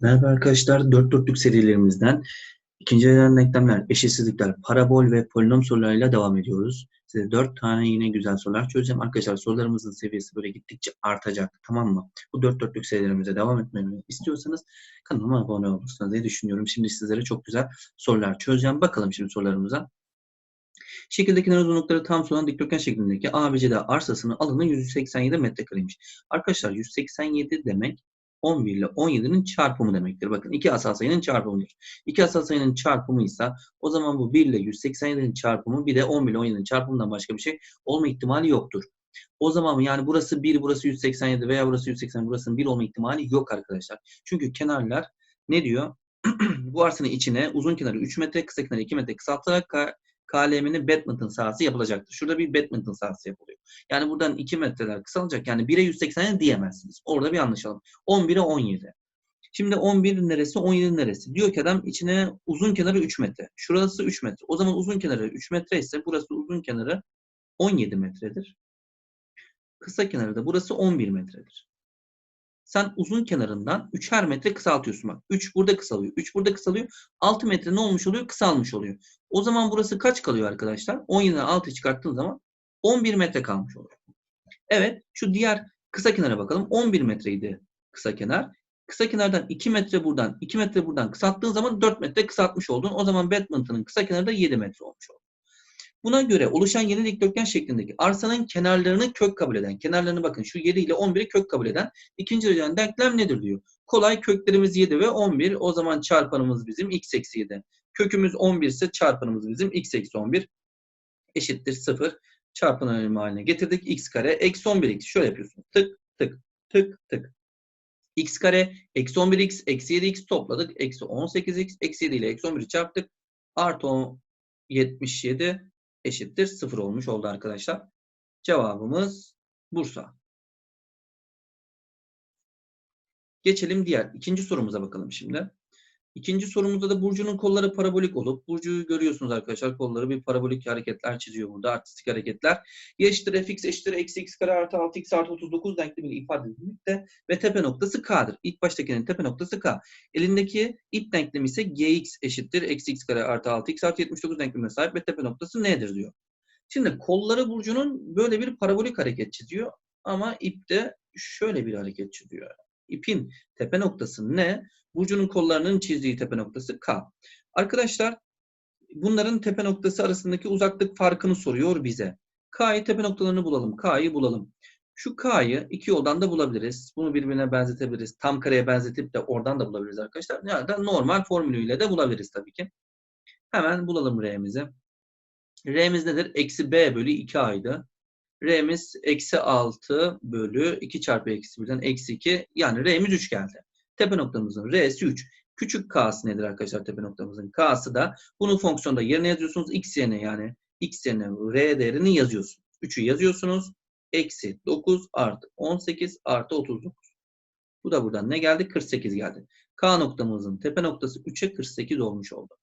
Merhaba arkadaşlar, 4 dörtlük serilerimizden ikinci dereceden denklemler, eşitsizlikler, parabol ve polinom sorularıyla devam ediyoruz. Size 4 tane yine güzel sorular çözeceğim. Arkadaşlar sorularımızın seviyesi böyle gittikçe artacak, tamam mı? Bu 4 dörtlük serilerimize devam etmemi istiyorsanız kanalıma abone olursanız diye düşünüyorum. Şimdi sizlere çok güzel sorular çözeceğim. Bakalım şimdi sorularımıza. Şekildeki kenar uzunlukları tam olan dikdörtgen şeklindeki ABCD arsasının alanı 187 metrekareymiş. Arkadaşlar 187 demek 11 ile 17'nin çarpımı demektir. Bakın iki asal sayının çarpımıdır. İki asal sayının çarpımı ise o zaman bu 1 ile 187'nin çarpımı bir de 11 ile 17'nin çarpımından başka bir şey olma ihtimali yoktur. O zaman yani burası 1, burası 187 veya burası 180, burasının 1 olma ihtimali yok arkadaşlar. Çünkü kenarlar ne diyor? bu arsanın içine uzun kenarı 3 metre, kısa kenarı 2 metre kısaltarak KLM'nin badminton sahası yapılacaktır. Şurada bir badminton sahası yapılıyor. Yani buradan 2 metreler kısalacak. Yani 1'e 180 diyemezsiniz. Orada bir anlaşalım. 11'e 17. Şimdi 11 neresi 17 neresi? Diyor ki adam içine uzun kenarı 3 metre. Şurası 3 metre. O zaman uzun kenarı 3 metre ise burası uzun kenarı 17 metredir. Kısa kenarı da burası 11 metredir. Sen uzun kenarından 3'er metre kısaltıyorsun bak. 3 burada kısalıyor. 3 burada kısalıyor. 6 metre ne olmuş oluyor? Kısalmış oluyor. O zaman burası kaç kalıyor arkadaşlar? 17'den 6'yı çıkarttığın zaman 11 metre kalmış oluyor. Evet şu diğer kısa kenara bakalım. 11 metreydi kısa kenar. Kısa kenardan 2 metre buradan 2 metre buradan kısalttığın zaman 4 metre kısaltmış oldun. O zaman badminton'ın kısa kenarı da 7 metre olmuş oldu. Buna göre oluşan yeni dikdörtgen şeklindeki arsanın kenarlarını kök kabul eden, kenarlarını bakın şu 7 ile 11'i kök kabul eden ikinci dereceden denklem nedir diyor. Kolay köklerimiz 7 ve 11 o zaman çarpanımız bizim x eksi 7. Kökümüz 11 ise çarpanımız bizim x eksi 11 eşittir 0 çarpın haline getirdik. x kare eksi 11x şöyle yapıyorsun. Tık tık tık tık. x kare eksi 11x eksi 7x topladık. Eksi 18x eksi 7 ile eksi 11'i çarptık. Artı 77 eşittir 0 olmuş oldu arkadaşlar. Cevabımız Bursa. Geçelim diğer ikinci sorumuza bakalım şimdi. İkinci sorumuzda da Burcu'nun kolları parabolik olup, Burcu'yu görüyorsunuz arkadaşlar kolları bir parabolik hareketler çiziyor burada, artistik hareketler. Y eşittir fx eşittir eksi x kare artı 6x artı 39 denklemiyle ifade edilmekte ve tepe noktası k'dır. İlk baştakinin tepe noktası k. Elindeki ip denklemi ise gx eşittir eksi x kare artı 6x artı 79 denklemine sahip ve tepe noktası nedir diyor. Şimdi kolları Burcu'nun böyle bir parabolik hareket çiziyor ama ip de şöyle bir hareket çiziyor. İpin tepe noktası ne? Burcu'nun kollarının çizdiği tepe noktası K. Arkadaşlar bunların tepe noktası arasındaki uzaklık farkını soruyor bize. K'yı tepe noktalarını bulalım. K'yı bulalım. Şu K'yı iki yoldan da bulabiliriz. Bunu birbirine benzetebiliriz. Tam kareye benzetip de oradan da bulabiliriz arkadaşlar. Yani da normal formülüyle de bulabiliriz tabii ki. Hemen bulalım R'mizi. R'miz nedir? Eksi B bölü 2A'ydı. R'miz eksi 6 bölü 2 çarpı eksi 1'den eksi 2. Yani R'miz 3 geldi. Tepe noktamızın R'si 3. Küçük K'sı nedir arkadaşlar tepe noktamızın? K'sı da bunu fonksiyonda yerine yazıyorsunuz. X yerine yani X yerine R değerini yazıyorsunuz. 3'ü yazıyorsunuz. Eksi 9 artı 18 artı 39. Bu da buradan ne geldi? 48 geldi. K noktamızın tepe noktası 3'e 48 olmuş oldu.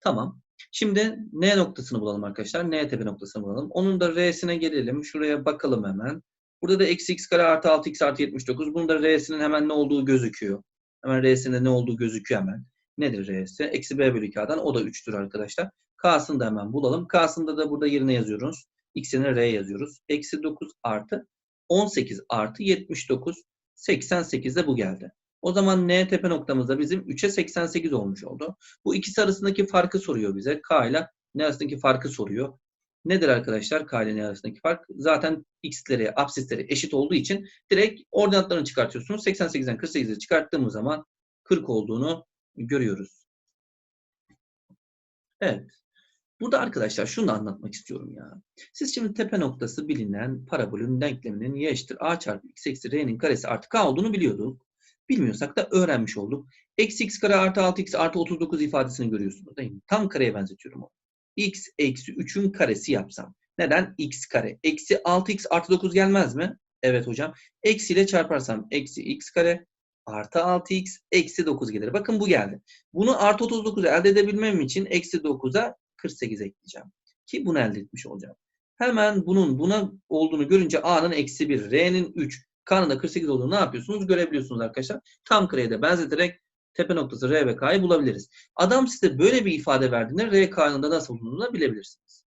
Tamam. Şimdi N noktasını bulalım arkadaşlar. N tepe noktasını bulalım. Onun da R'sine gelelim. Şuraya bakalım hemen. Burada da eksi x kare artı 6x artı 79. Bunun da R'sinin hemen ne olduğu gözüküyor. Hemen R'sinde ne olduğu gözüküyor hemen. Nedir R'si? Eksi B bölü 2A'dan o da 3'tür arkadaşlar. K'sını da hemen bulalım. K'sında da burada yerine yazıyoruz. X'ine R yazıyoruz. Eksi 9 artı 18 artı 79. 88 de bu geldi. O zaman N tepe noktamızda bizim 3'e 88 olmuş oldu. Bu ikisi arasındaki farkı soruyor bize. K ile N arasındaki farkı soruyor. Nedir arkadaşlar K ile N arasındaki fark? Zaten x'leri, absisleri eşit olduğu için direkt ordinatlarını çıkartıyorsunuz. 88'den 48'i çıkarttığımız zaman 40 olduğunu görüyoruz. Evet. Burada arkadaşlar şunu da anlatmak istiyorum ya. Siz şimdi tepe noktası bilinen parabolün denkleminin y eşittir a çarpı x eksi r'nin karesi artı k olduğunu biliyorduk. Bilmiyorsak da öğrenmiş olduk. Eksi x kare artı 6x artı 39 ifadesini görüyorsunuz değil mi? Tam kareye benzetiyorum onu. x eksi 3'ün karesi yapsam. Neden? x kare. Eksi 6x artı 9 gelmez mi? Evet hocam. Eksi ile çarparsam eksi x kare artı 6x eksi 9 gelir. Bakın bu geldi. Bunu artı 39'u elde edebilmem için eksi 9'a 48 ekleyeceğim. Ki bunu elde etmiş olacağım. Hemen bunun buna olduğunu görünce a'nın eksi 1, r'nin 3, K'nın da 48 olduğunu ne yapıyorsunuz? Görebiliyorsunuz arkadaşlar. Tam kareye de benzeterek tepe noktası R ve K'yı bulabiliriz. Adam size böyle bir ifade verdiğinde R, K'nın da nasıl bulunduğunu bilebilirsiniz.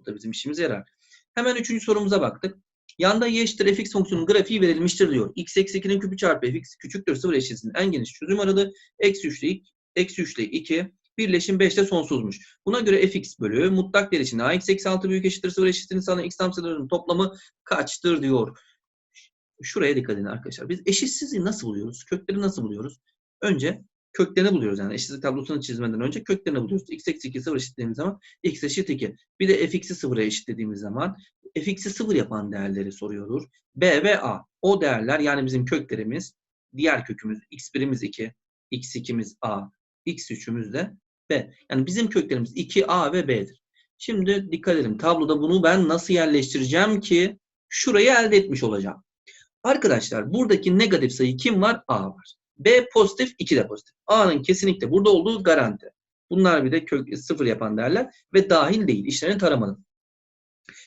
Bu da bizim işimize yarar. Hemen üçüncü sorumuza baktık. Yanda y eşittir fx fonksiyonunun grafiği verilmiştir diyor. x eksi 2'nin küpü çarpı fx küçüktür 0 eşitsin. En geniş çözüm aralığı eksi 3 ile, eksi 3 ile 2 birleşim 5 ile sonsuzmuş. Buna göre fx bölü mutlak değer için ax eksi 6 büyük eşittir 0 eşitsin sana x tam sayılarının toplamı kaçtır diyor. Şuraya dikkat edin arkadaşlar. Biz eşitsizliği nasıl buluyoruz? Kökleri nasıl buluyoruz? Önce köklerini buluyoruz. Yani eşitsizlik tablosunu çizmeden önce köklerini buluyoruz. x eksi 2 0 eşitlediğimiz zaman x eşit 2. Bir de fx'i 0'a eşitlediğimiz zaman fx'i 0 yapan değerleri soruyordur. b ve a. O değerler yani bizim köklerimiz diğer kökümüz x1'imiz 2, x2'miz a, x3'ümüz de b. Yani bizim köklerimiz 2, a ve b'dir. Şimdi dikkat edin. Tabloda bunu ben nasıl yerleştireceğim ki şurayı elde etmiş olacağım. Arkadaşlar buradaki negatif sayı kim var? A var. B pozitif, 2 de pozitif. A'nın kesinlikle burada olduğu garanti. Bunlar bir de kök sıfır yapan değerler ve dahil değil. İşlerini taramadım.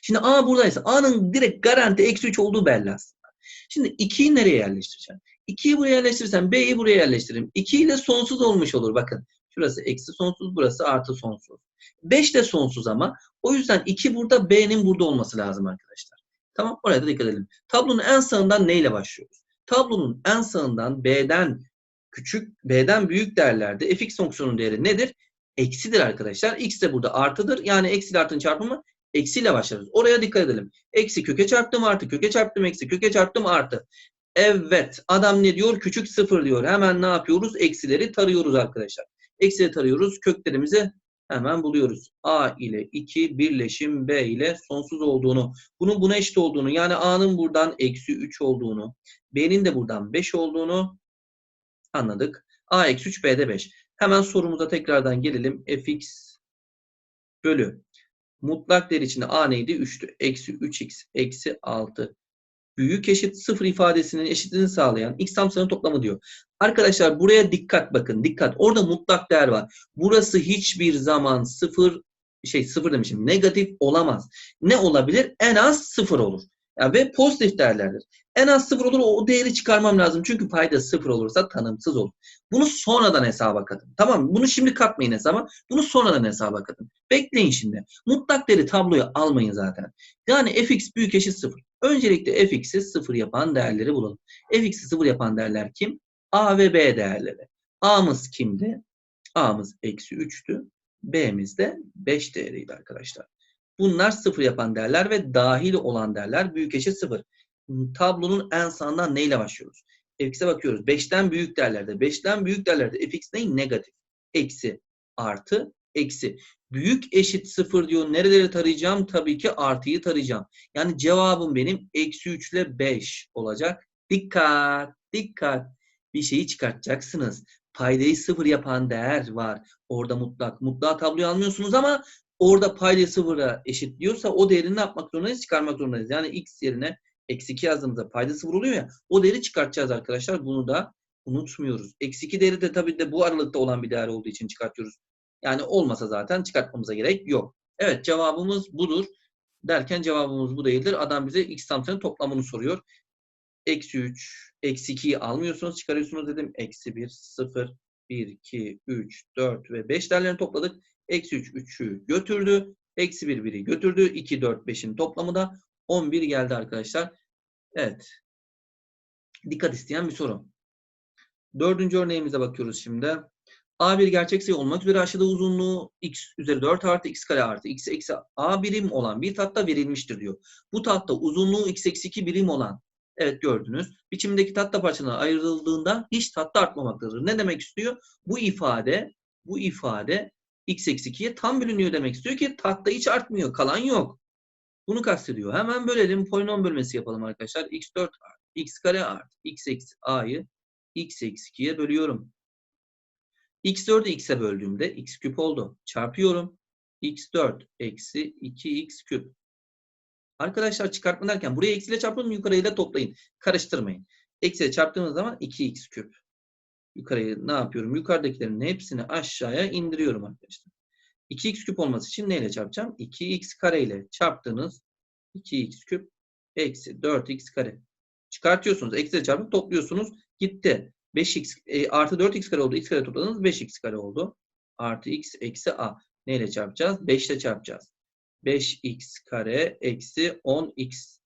Şimdi A buradaysa A'nın direkt garanti eksi 3 olduğu belli aslında. Şimdi 2'yi nereye yerleştireceğim? 2'yi buraya yerleştirirsem B'yi buraya yerleştiririm. 2 ile sonsuz olmuş olur. Bakın şurası eksi sonsuz burası artı sonsuz. 5 de sonsuz ama o yüzden 2 burada B'nin burada olması lazım arkadaşlar. Tamam oraya da dikkat edelim. Tablonun en sağından neyle başlıyoruz? Tablonun en sağından B'den küçük, B'den büyük değerlerde fx fonksiyonun değeri nedir? Eksidir arkadaşlar. X de burada artıdır. Yani eksi ile artının çarpımı eksiyle başlarız. Oraya dikkat edelim. Eksi köke çarptım artı, köke çarptım eksi, köke çarptım artı. Evet. Adam ne diyor? Küçük sıfır diyor. Hemen ne yapıyoruz? Eksileri tarıyoruz arkadaşlar. Eksileri tarıyoruz. Köklerimizi hemen buluyoruz. A ile 2 birleşim B ile sonsuz olduğunu, bunun buna eşit olduğunu yani A'nın buradan eksi 3 olduğunu, B'nin de buradan 5 olduğunu anladık. A eksi 3 B'de 5. Hemen sorumuza tekrardan gelelim. fx bölü mutlak değer içinde A neydi? 3'tü. Eksi 3x eksi 6 büyük eşit 0 ifadesinin eşitliğini sağlayan x tam sayının toplamı diyor. Arkadaşlar buraya dikkat bakın. Dikkat. Orada mutlak değer var. Burası hiçbir zaman 0 şey 0 demişim. Negatif olamaz. Ne olabilir? En az 0 olur. Yani ve pozitif değerlerdir. En az 0 olur o değeri çıkarmam lazım. Çünkü payda 0 olursa tanımsız olur. Bunu sonradan hesaba katın. Tamam? Bunu şimdi katmayın hesaba. Bunu sonradan hesaba katın. Bekleyin şimdi. Mutlak değeri tabloya almayın zaten. Yani fx büyük eşit 0. Öncelikle fx'i 0 yapan değerleri bulalım. fx'i 0 yapan değerler kim? A ve b değerleri. a'mız kimdi? a'mız eksi 3'tü. b'miz de 5 değeriydi arkadaşlar. Bunlar 0 yapan değerler ve dahil olan değerler büyük eşit 0. Tablonun en sağından neyle başlıyoruz? fx'e bakıyoruz. 5'ten büyük değerlerde. 5'ten büyük değerlerde fx ne? Negatif. Eksi. Artı. Eksi. Büyük eşit 0 diyor. Nereleri tarayacağım? Tabii ki artıyı tarayacağım. Yani cevabım benim eksi 3 ile 5 olacak. Dikkat. Dikkat. Bir şeyi çıkartacaksınız. Paydayı 0 yapan değer var. Orada mutlak. Mutlak tabloyu almıyorsunuz ama orada paydayı 0'a eşitliyorsa o değerini ne yapmak zorundayız? Çıkarmak zorundayız. Yani x yerine eksi 2 yazdığımızda payda 0 oluyor ya. O değeri çıkartacağız arkadaşlar. Bunu da unutmuyoruz. Eksi 2 değeri de tabii de bu aralıkta olan bir değer olduğu için çıkartıyoruz. Yani olmasa zaten çıkartmamıza gerek yok. Evet cevabımız budur. Derken cevabımız bu değildir. Adam bize x tam sayının toplamını soruyor. Eksi 3, eksi 2'yi almıyorsunuz çıkarıyorsunuz dedim. Eksi 1, 0, 1, 2, 3, 4 ve 5 değerlerini topladık. Eksi 3, 3'ü götürdü. Eksi 1, 1'i götürdü. 2, 4, 5'in toplamı da 11 geldi arkadaşlar. Evet. Dikkat isteyen bir soru. Dördüncü örneğimize bakıyoruz şimdi. A bir gerçek sayı olmak üzere aşağıda uzunluğu x üzeri 4 artı x kare artı x eksi a birim olan bir tahta verilmiştir diyor. Bu tahta uzunluğu x eksi 2 birim olan evet gördünüz. Biçimdeki tahta parçalarına ayrıldığında hiç tahta artmamaktadır. Ne demek istiyor? Bu ifade bu ifade x eksi 2'ye tam bölünüyor demek istiyor ki tahta hiç artmıyor. Kalan yok. Bunu kastediyor. Hemen bölelim. Polinom bölmesi yapalım arkadaşlar. x4 artı x kare artı x eksi a'yı x eksi 2'ye bölüyorum. x4'ü x'e böldüğümde x küp oldu. Çarpıyorum. x4 eksi 2x küp. Arkadaşlar çıkartma derken buraya eksiyle çarpın yukarıyla toplayın. Karıştırmayın. Eksiyle çarptığımız zaman 2x küp. Yukarıyı ne yapıyorum? Yukarıdakilerin hepsini aşağıya indiriyorum arkadaşlar. 2x küp olması için neyle çarpacağım? 2x kare ile çarptığınız 2x küp eksi 4x kare. Çıkartıyorsunuz. Eksiyle çarpıp topluyorsunuz. Gitti. 5x e, artı 4x kare oldu. x kare topladınız 5x kare oldu. Artı x eksi a. Neyle çarpacağız? 5 ile çarpacağız. 5x kare eksi 10x.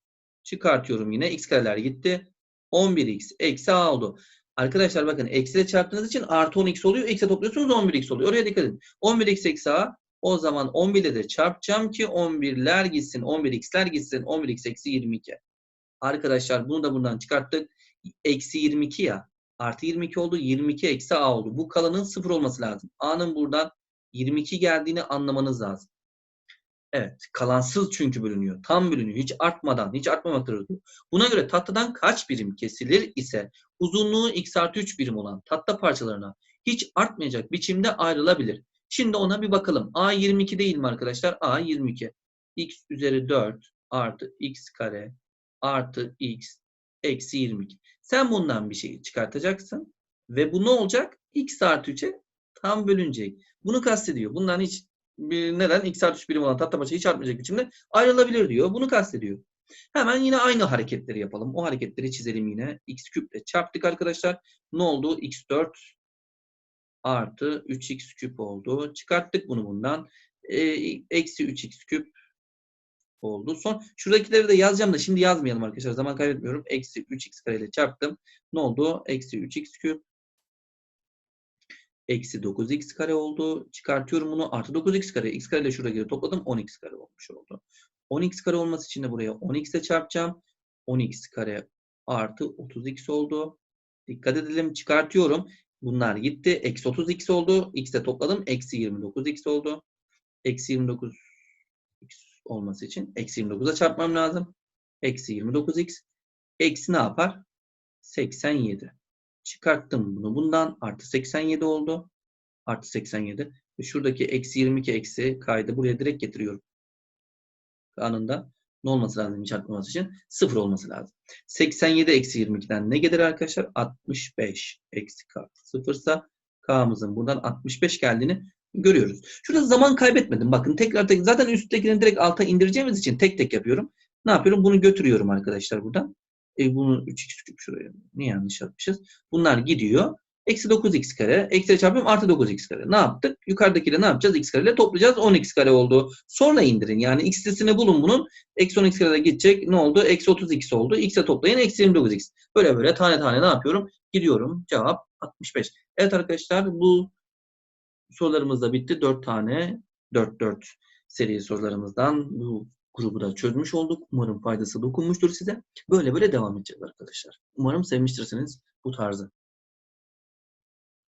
Çıkartıyorum yine. x kareler gitti. 11x eksi a oldu. Arkadaşlar bakın eksi ile çarptığınız için artı 10x oluyor. X'e topluyorsunuz 11x oluyor. Oraya dikkat edin. 11x eksi a. O zaman 11 ile de çarpacağım ki 11'ler gitsin. 11x'ler gitsin. 11x eksi 22. Arkadaşlar bunu da buradan çıkarttık. Eksi 22 ya. Artı 22 oldu. 22 eksi a oldu. Bu kalanın 0 olması lazım. A'nın buradan 22 geldiğini anlamanız lazım. Evet. Kalansız çünkü bölünüyor. Tam bölünüyor. Hiç artmadan. Hiç artmamaktadır. Buna göre tahtadan kaç birim kesilir ise uzunluğu x artı 3 birim olan tahta parçalarına hiç artmayacak biçimde ayrılabilir. Şimdi ona bir bakalım. A 22 değil mi arkadaşlar? A 22. x üzeri 4 artı x kare artı x eksi 22. Sen bundan bir şey çıkartacaksın. Ve bu ne olacak? x artı 3'e tam bölünecek. Bunu kastediyor. Bundan hiç bir, neden? x artı 3 birim olan tahta parça hiç artmayacak biçimde ayrılabilir diyor. Bunu kastediyor. Hemen yine aynı hareketleri yapalım. O hareketleri çizelim yine. x küple çarptık arkadaşlar. Ne oldu? x4 artı 3x küp oldu. Çıkarttık bunu bundan. E, eksi 3x küp oldu. Son şuradakileri de yazacağım da şimdi yazmayalım arkadaşlar. Zaman kaybetmiyorum. Eksi 3x kare ile çarptım. Ne oldu? Eksi 3x küp. Eksi 9x kare oldu. Çıkartıyorum bunu. Artı 9x kare. x kare ile şuraya topladım. 10x kare olmuş oldu. 10x kare olması için de buraya 10x ile çarpacağım. 10x kare artı 30x oldu. Dikkat edelim. Çıkartıyorum. Bunlar gitti. Eksi 30x oldu. X'e topladım. Eksi 29x oldu. Eksi 29 x olması için eksi 29'a çarpmam lazım. Eksi 29x. Eksi ne yapar? 87. Çıkarttım bunu bundan. Artı 87 oldu. Artı 87. Ve şuradaki eksi 22 eksi kaydı buraya direkt getiriyorum. Kanunda ne olması lazım çarpmaması için? 0 olması lazım. 87 eksi 22'den ne gelir arkadaşlar? 65 eksi k. 0 ise k'mızın buradan 65 geldiğini görüyoruz. Şurada zaman kaybetmedim. Bakın tekrar tek, zaten üsttekileri direkt alta indireceğimiz için tek tek yapıyorum. Ne yapıyorum? Bunu götürüyorum arkadaşlar buradan. E bunu 3x küp şuraya. Niye yanlış yapmışız? Bunlar gidiyor. Eksi 9x kare. Eksi çarpıyorum artı 9x kare. Ne yaptık? Yukarıdakiyle ne yapacağız? x kare toplayacağız. 10x kare oldu. Sonra indirin. Yani x'lisini bulun bunun. Eksi 10x kare gidecek. Ne oldu? Eksi 30x oldu. x'e toplayın. Eksi 29x. Böyle böyle tane tane ne yapıyorum? Gidiyorum. Cevap 65. Evet arkadaşlar bu sorularımız da bitti. 4 tane 4-4 seri sorularımızdan bu grubu da çözmüş olduk. Umarım faydası dokunmuştur size. Böyle böyle devam edeceğiz arkadaşlar. Umarım sevmiştirsiniz bu tarzı.